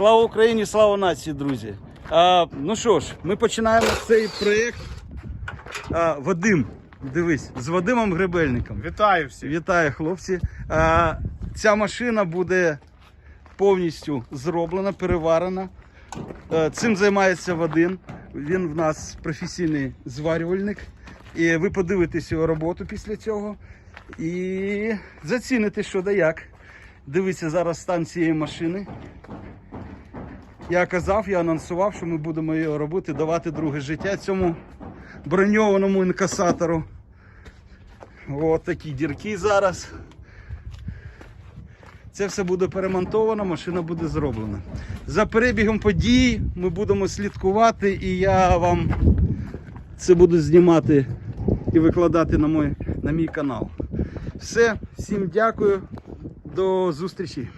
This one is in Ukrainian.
Слава Україні, слава нації, друзі. А, ну що ж, ми починаємо цей проєкт. А, Вадим, дивись, з Вадимом Гребельником. Вітаю всіх. Вітаю, хлопці. А, ця машина буде повністю зроблена, переварена. Е, Цим займається Вадим. Він в нас професійний зварювальник. І ви подивитесь його роботу після цього і заціните, що да як. Дивіться зараз стан цієї машини. Я казав, я анонсував, що ми будемо його робити, давати друге життя цьому броньованому інкасатору. От такі дірки зараз. Це все буде перемонтовано, машина буде зроблена. За перебігом подій ми будемо слідкувати, і я вам це буду знімати і викладати на мій, на мій канал. Все, всім дякую, до зустрічі.